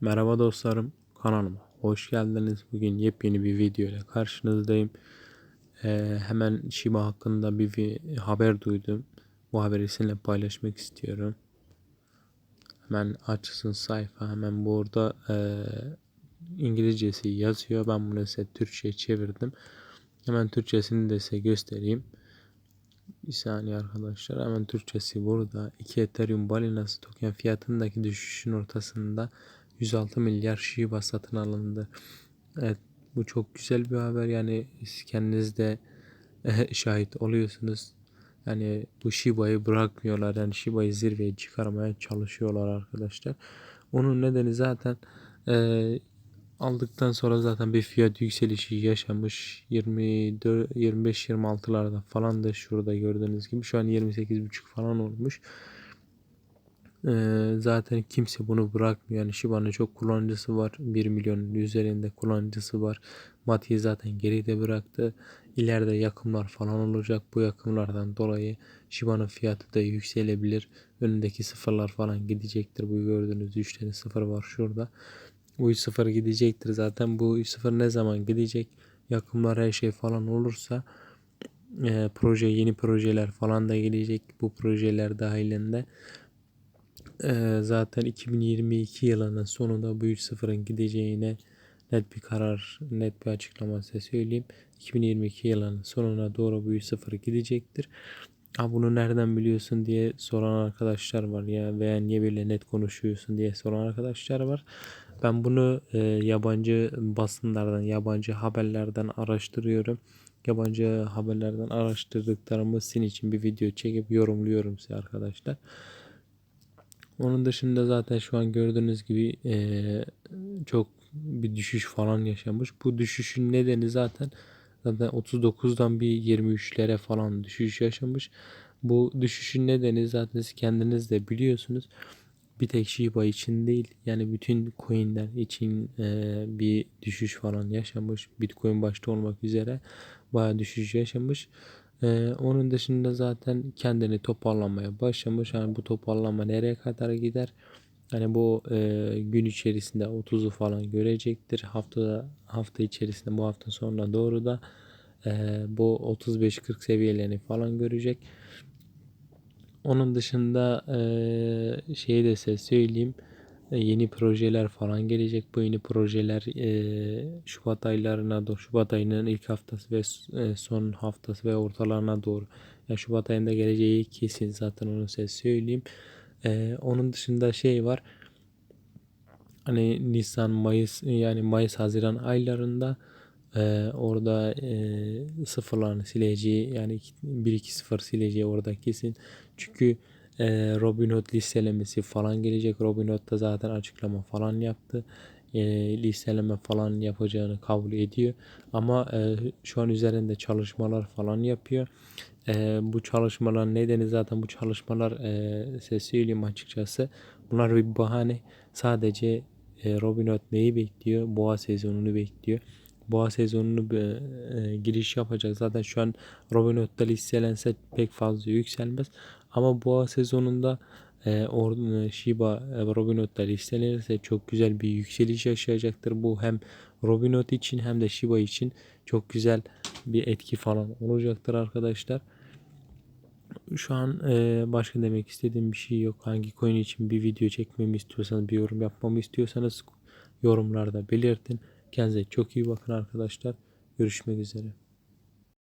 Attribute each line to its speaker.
Speaker 1: Merhaba dostlarım kanalıma hoş geldiniz. Bugün yepyeni bir video ile karşınızdayım. Ee, hemen Shiba hakkında bir, bir haber duydum. Bu haberi sizinle paylaşmak istiyorum. Hemen açsın sayfa. Hemen burada e, İngilizcesi yazıyor. Ben bunu size Türkçe çevirdim. Hemen Türkçesini de size göstereyim. Bir saniye arkadaşlar. Hemen Türkçesi burada. 2 Ethereum balinası token fiyatındaki düşüşün ortasında 106 milyar Shiba satın alındı. Evet bu çok güzel bir haber. Yani kendiniz de şahit oluyorsunuz. Yani bu Shiba'yı bırakmıyorlar. Yani Shiba'yı zirveye çıkarmaya çalışıyorlar arkadaşlar. Onun nedeni zaten e, aldıktan sonra zaten bir fiyat yükselişi yaşamış. 24 25-26'larda falan da şurada gördüğünüz gibi şu an 28.5 falan olmuş. Zaten kimse bunu bırakmıyor. Yani Shiba'nın çok kullanıcısı var. 1 milyonun üzerinde kullanıcısı var. Mati'yi zaten geride bıraktı. İleride yakımlar falan olacak. Bu yakımlardan dolayı Shiba'nın fiyatı da yükselebilir. Önündeki sıfırlar falan gidecektir. Bu gördüğünüz 3 tane sıfır var şurada. Bu 3 sıfır gidecektir. Zaten bu 3 sıfır ne zaman gidecek? Yakımlar her şey falan olursa e, proje yeni projeler falan da gelecek. Bu projeler dahilinde ee, zaten 2022 yılının sonunda bu 3.0'ın gideceğine net bir karar, net bir açıklama size söyleyeyim. 2022 yılının sonuna doğru bu 3.0 gidecektir. Ha bunu nereden biliyorsun diye soran arkadaşlar var ya veya niye böyle net konuşuyorsun diye soran arkadaşlar var. Ben bunu e, yabancı basınlardan, yabancı haberlerden araştırıyorum. Yabancı haberlerden araştırdıklarımı sizin için bir video çekip yorumluyorum size arkadaşlar. Onun dışında zaten şu an gördüğünüz gibi e, çok bir düşüş falan yaşamış. Bu düşüşün nedeni zaten zaten 39'dan bir 23'lere falan düşüş yaşamış. Bu düşüşün nedeni zaten siz kendiniz de biliyorsunuz. Bir tek Shiba için değil yani bütün coinler için e, bir düşüş falan yaşamış. Bitcoin başta olmak üzere baya düşüş yaşamış. Ee, onun dışında zaten kendini toparlamaya başlamış. Yani bu toparlama nereye kadar gider? Hani bu e, gün içerisinde 30'u falan görecektir. Hafta hafta içerisinde bu hafta sonra doğru da e, bu 35-40 seviyelerini falan görecek. Onun dışında e, şeyi de size söyleyeyim. E, yeni projeler falan gelecek. Bu yeni projeler e, Şubat aylarına doğru, Şubat ayının ilk haftası ve e, son haftası ve ortalarına doğru. Yani Şubat ayında geleceği kesin zaten onu size söyleyeyim. E, onun dışında şey var. Hani Nisan, Mayıs yani Mayıs, Haziran aylarında e, orada e, sıfırlarını sileceği yani 1-2-0 sileceği orada kesin. Çünkü e, Robinhood listelemesi falan gelecek. Robinhood da zaten açıklama falan yaptı. E, listeleme falan yapacağını kabul ediyor. Ama e, şu an üzerinde çalışmalar falan yapıyor. E, bu çalışmalar nedeni zaten bu çalışmalar e, size söyleyeyim açıkçası. Bunlar bir bahane. Sadece e, Robinhood neyi bekliyor? Boğa sezonunu bekliyor boğa sezonunu e, giriş yapacak. Zaten şu an Robinhood'da listelense pek fazla yükselmez. Ama boğa sezonunda e, or, e, Shiba e, Robinhood'da listelenirse çok güzel bir yükseliş yaşayacaktır. Bu hem Robinhood için hem de Shiba için çok güzel bir etki falan olacaktır arkadaşlar. Şu an e, başka demek istediğim bir şey yok. Hangi coin için bir video çekmemi istiyorsanız, bir yorum yapmamı istiyorsanız yorumlarda belirtin. Kendinize çok iyi bakın arkadaşlar. Görüşmek üzere.